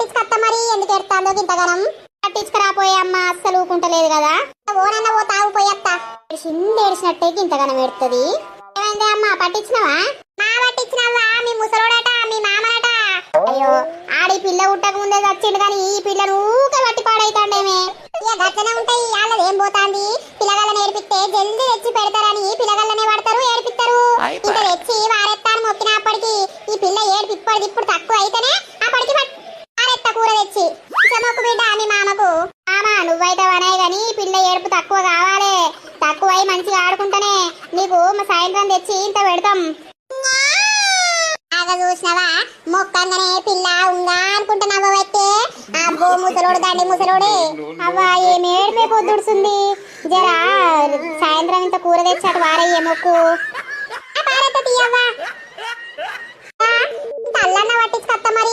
పట్టించుకొత్తా మరి? ఎందుకు ఎడతాందో ఇంతగానం పట్టించుకురాపోయే అమ్మ అస్సలు ఊకుంటలేదు కదా. ఓనన్న ఓ తాగు పోయత్తా సింది ఏడిచినట్టే ఇంతగానం ఎడుతుంది ఏమైంది అమ్మ పట్టించినవా? మా పట్టించినవా మీ ముసలోడట మీ మామనట అయ్యో ఆడి పిల్ల ఉట్టక ముందే కానీ ఈ పిల్లను ఊకే పట్టి పాడైతాండేమే. ఇక గట్లనే ఉంటాయి వాళ్ళది ఏం పోతాంది? పిల్లగాళ్ళని ఏడిపిస్తే జల్దీ తెచ్చి పెడతారని పిల్లగాళ్ళనే పడతారు ఏడిపిస్తారు ఇంకా తెచ్చి వారెత్తాను మొక్కినప్పటికి ఈ పిల్ల ఏడిపి ఇప్పటిది ఇప్పుడు తక్కువ అయితేనే కూర బిడ్డ మీ మామకు. మామ నువ్వైతే వనే గాని పిల్ల ఏడుపు తక్కువ కావాలి. తక్కువ అయి మంచిగా ఆడుకుంటేనే నీకు మా సాయంత్రం తెచ్చి ఇంత పెడతాం. బాగా చూసినావా? మొక్కంగానే పిల్ల ఉందా అనుకుంటున్నావా అయితే? అబ్బో ముసలోడు దండి ముసలోడే. అవ్వా ఏం ఏడిపే పొద్దుడుస్తుంది జరా సాయంత్రం ఇంత కూర తెచ్చాడు వారయ్యే మొక్కు. ఆ, పారెత్త తీయవ్వా. అల్లన్న పట్టించుకొత్త మరి.